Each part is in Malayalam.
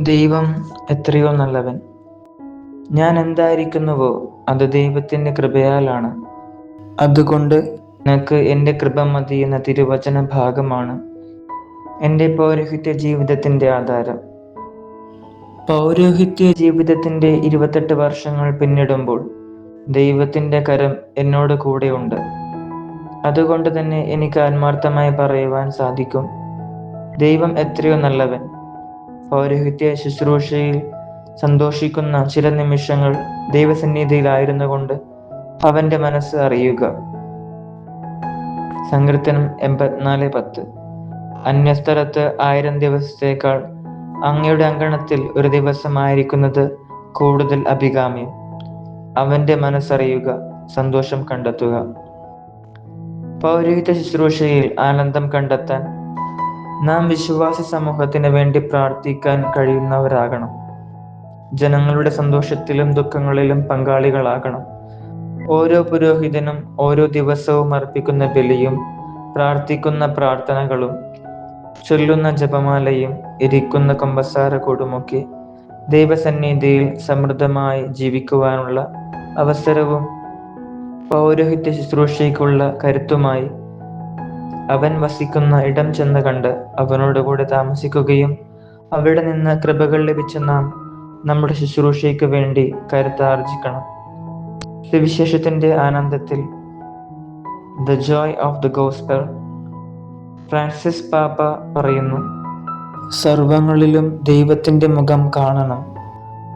ദൈവം എത്രയോ നല്ലവൻ. ഞാൻ എന്തായിരിക്കുന്നുവോ അത് ദൈവത്തിന്റെ കൃപയാലാണ്. അതുകൊണ്ട് നിനക്ക് എന്റെ കൃപ മതി എന്ന തിരുവചന ഭാഗമാണ് എന്റെ പൗരോഹിത്യ ജീവിതത്തിന്റെ ആധാരം. പൗരോഹിത്യ ജീവിതത്തിന്റെ ഇരുപത്തെട്ട് വർഷങ്ങൾ പിന്നിടുമ്പോൾ ദൈവത്തിന്റെ കരം എന്നോട് കൂടെയുണ്ട് അതുകൊണ്ട് തന്നെ എനിക്ക് ആത്മാർത്ഥമായി പറയുവാൻ സാധിക്കും. ദൈവം എത്രയോ നല്ലവൻ. പൗരോഹിത്യ ശുശ്രൂഷയിൽ സന്തോഷിക്കുന്ന ചില നിമിഷങ്ങൾ ദൈവസന്നിധിയിലായിരുന്നു കൊണ്ട് അവന്റെ മനസ്സ് അറിയുക. സങ്കീർത്തനം എൺപത്തിനാല് പത്ത്. അന്യസ്ഥലത്ത് ആയിരം ദിവസത്തേക്കാൾ അങ്ങയുടെ അങ്കണത്തിൽ ഒരു ദിവസമായിരിക്കുന്നത് കൂടുതൽ അഭികാമ്യം. അവന്റെ മനസ്സറിയുക സന്തോഷം കണ്ടെത്തുക. പൗരോഹിത ശുശ്രൂഷയിൽ ആനന്ദം കണ്ടെത്താൻ നാം വിശ്വാസി സമൂഹത്തിന് വേണ്ടി പ്രാർത്ഥിക്കാൻ കഴിയുന്നവരാകണം. ജനങ്ങളുടെ സന്തോഷത്തിലും ദുഃഖങ്ങളിലും പങ്കാളികളാകണം. ഓരോ പുരോഹിതനും ഓരോ ദിവസവും അർപ്പിക്കുന്ന ബലിയും പ്രാർത്ഥിക്കുന്ന പ്രാർത്ഥനകളും ചൊല്ലുന്ന ജപമാലയും ഇരിക്കുന്ന കൊമ്പസാര കൂടുമൊക്കെ ദൈവസന്നിധിയിൽ സമൃദ്ധമായി ജീവിക്കുവാനുള്ള അവസരവും പൗരോഹിത്യ ശുശ്രൂഷയ്ക്കുള്ള കരുത്തുമായി അവൻ വസിക്കുന്ന ഇടം ചെന്ന് കണ്ട് അവനോട് കൂടെ താമസിക്കുകയും അവിടെ നിന്ന് കൃപകൾ ലഭിച്ച നാം നമ്മുടെ ശുശ്രൂഷയ്ക്ക് വേണ്ടി കരുത്താർജിക്കണം സുവിശേഷത്തിന്റെ ആനന്ദത്തിൽ the joy of the gospel Francis പാപ്പ പറയുന്നു. സർവങ്ങളിലും ദൈവത്തിന്റെ മുഖം കാണണം.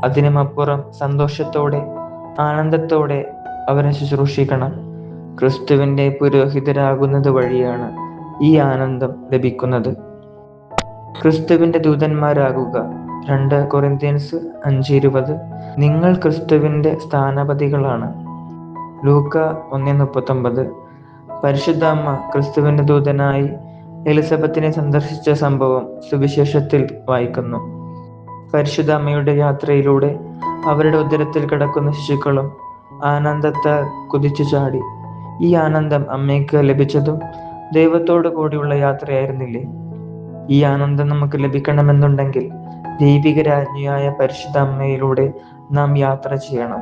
അതിനുമപ്പുറം സന്തോഷത്തോടെ ആനന്ദത്തോടെ അവനെ ശുശ്രൂഷിക്കണം. ക്രിസ്തുവിന്റെ പുരോഹിതരാകുന്നത് വഴിയാണ് ഈ ആനന്ദം ലഭിക്കുന്നത്. ക്രിസ്തുവിന്റെ ദൂതന്മാരാകുക. രണ്ട് കൊറിന്ത്യൻസ് അഞ്ച് ഇരുപത് നിങ്ങൾ ക്രിസ്തുവിന്റെ സ്ഥാനപതികളാണ്. ലൂക്ക ഒന്ന് മുപ്പത്തൊമ്പത്. പരിശുദ്ധാമ്മ ക്രിസ്തുവിന്റെ ദൂതനായി എലിസബത്തിനെ സന്ദർശിച്ച സംഭവം സുവിശേഷത്തിൽ വായിക്കുന്നു. പരിശുദ്ധാമ്മയുടെ യാത്രയിലൂടെ അവരുടെ ഉദരത്തിൽ കിടക്കുന്ന ശിശുക്കളും ആനന്ദത്താൽ കുതിച്ചു ചാടി. ഈ ആനന്ദം അമ്മയ്ക്ക് ലഭിച്ചതും ദൈവത്തോടു കൂടിയുള്ള യാത്രയായിരുന്നില്ലേ? ഈ ആനന്ദം നമുക്ക് ലഭിക്കണമെന്നുണ്ടെങ്കിൽ ദൈവിക രാജ്ഞിയായ പരിശുദ്ധ അമ്മയിലൂടെ നാം യാത്ര ചെയ്യണം.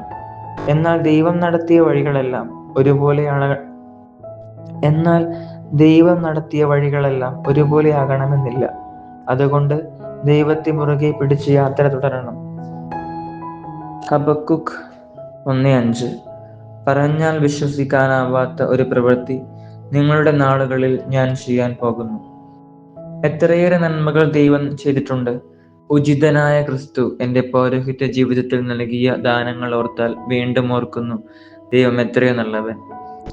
എന്നാൽ ദൈവം നടത്തിയ വഴികളെല്ലാം ഒരുപോലെയാണ്. എന്നാൽ ദൈവം നടത്തിയ വഴികളെല്ലാം ഒരുപോലെ ആകണമെന്നില്ല. അതുകൊണ്ട് ദൈവത്തെ മുറുകെ പിടിച്ച് യാത്ര തുടരണം. ഹബക്കുക്ക് ഒന്ന് അഞ്ച്. പറഞ്ഞാൽ വിശ്വസിക്കാനാവാത്ത ഒരു പ്രവൃത്തി നിങ്ങളുടെ നാളുകളിൽ ഞാൻ ചെയ്യാൻ പോകുന്നു. എത്രയേറെ നന്മകൾ ദൈവം ചെയ്തിട്ടുണ്ട്. ഉചിതനായ ക്രിസ്തു എന്റെ പൗരോഹിത്യ ജീവിതത്തിൽ നൽകിയ ദാനങ്ങൾ ഓർത്താൽ വീണ്ടും ഓർക്കുന്നു ദൈവം എത്രയോ നല്ലവൻ.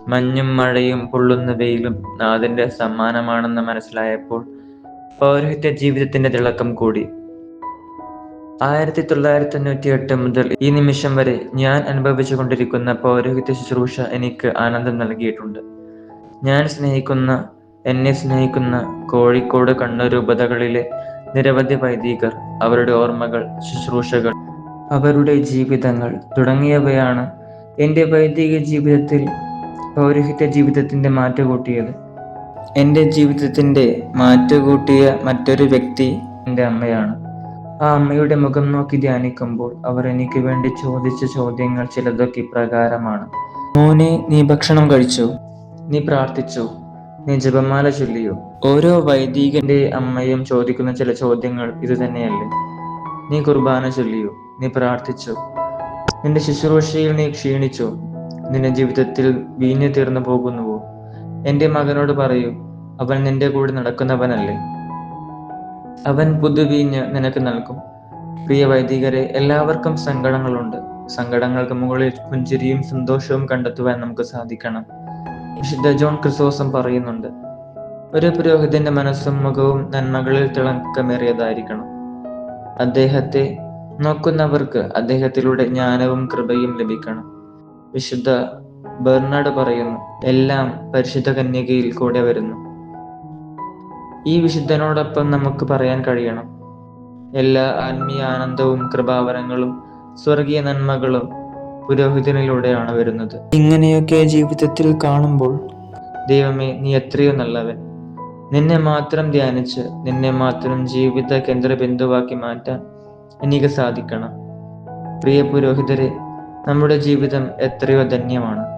മഞ്ഞും മഴയും പൊള്ളുന്ന വെയിലും നാഥന്റെ സമ്മാനമാണെന്ന് മനസ്സിലായപ്പോൾ പൗരോഹിത്യ ജീവിതത്തിന്റെ തിളക്കം കൂടി. ആയിരത്തി തൊള്ളായിരത്തി തൊണ്ണൂറ്റി എട്ട് മുതൽ ഈ നിമിഷം വരെ ഞാൻ അനുഭവിച്ചു കൊണ്ടിരിക്കുന്ന പൗരോഹിത്യ ശുശ്രൂഷ എനിക്ക് ആനന്ദം നൽകിയിട്ടുണ്ട്. ഞാൻ സ്നേഹിക്കുന്ന എന്നെ സ്നേഹിക്കുന്ന കോഴിക്കോട് കണ്ണൂർ രൂപതകളിലെ നിരവധി വൈദികർ അവരുടെ ഓർമ്മകൾ ശുശ്രൂഷകൾ അവരുടെ ജീവിതങ്ങൾ തുടങ്ങിയവയാണ് എന്റെ വൈദിക ജീവിതത്തിൽ പൗരോഹിത്യ ജീവിതത്തിന്റെ മാറ്റുകൂട്ടിയത്. എന്റെ ജീവിതത്തിന്റെ മാറ്റുകൂട്ടിയ മറ്റൊരു വ്യക്തി എന്റെ അമ്മയാണ്. ആ അമ്മയുടെ മുഖം നോക്കി ധ്യാനിക്കുമ്പോൾ അവർ എനിക്ക് വേണ്ടി ചോദിച്ച ചോദ്യങ്ങൾ ചിലതൊക്കെ ഇപ്രകാരമാണ്. മോനെ നീ ഭക്ഷണം കഴിച്ചു? നീ പ്രാർത്ഥിച്ചു? നീ ജപമാല ചൊല്ലിയോ? ഓരോ വൈദികന്റെ അമ്മയും ചോദിക്കുന്ന ചില ചോദ്യങ്ങൾ ഇത് തന്നെയല്ലേ നീ കുർബാന ചൊല്ലിയോ? നീ പ്രാർത്ഥിച്ചോ? നിന്റെ ശുശ്രൂഷയിൽ നീ ക്ഷീണിച്ചോ? നിന്റെ ജീവിതത്തിൽ വീഞ്ഞു തീർന്നു പോകുന്നുവോ? എന്റെ മകനോട് പറയൂ അവൻ നിന്റെ കൂടെ നടക്കുന്നവനല്ലേ? അവൻ പുതുവീഞ്ഞ് നിനക്ക് നൽകും. പ്രിയ വൈദികരെ എല്ലാവർക്കും സങ്കടങ്ങളുണ്ട്. സങ്കടങ്ങൾക്ക് മുകളിൽ പുഞ്ചിരിയും സന്തോഷവും കണ്ടെത്തുവാൻ നമുക്ക് സാധിക്കണം. വിശുദ്ധ ജോൺ ക്രിസോസം പറയുന്നുണ്ട് ഒരു പുരോഹിതന്റെ മനസ്സും മുഖവും നന്മകളിൽ തിളക്കമേറിയതായിരിക്കണം. അദ്ദേഹത്തെ നോക്കുന്നവർക്ക് അദ്ദേഹത്തിലൂടെ ജ്ഞാനവും കൃപയും ലഭിക്കണം. വിശുദ്ധ ബെർണാഡ് പറയുന്നു എല്ലാം പരിശുദ്ധ കന്യകയിൽ കൂടെ വരുന്നു. ഈ വിശുദ്ധനോടൊപ്പം നമുക്ക് പറയാൻ കഴിയണം. എല്ലാ ആത്മീയ ആനന്ദവും കൃപാവരങ്ങളും സ്വർഗീയ നന്മകളും പുരോഹിതനിലൂടെയാണ് വരുന്നത്. ഇങ്ങനെയൊക്കെ ജീവിതത്തിൽ കാണുമ്പോൾ ദൈവമേ നീ എത്രയോ നല്ലവൻ. നിന്നെ മാത്രം ധ്യാനിച്ച് നിന്നെ മാത്രം ജീവിത കേന്ദ്രബിന്ദുവാക്കി മാറ്റാൻ എനിക്ക് സാധിക്കണം. പ്രിയ പുരോഹിതരെ നമ്മുടെ ജീവിതം എത്രയോ ധന്യമാണ്.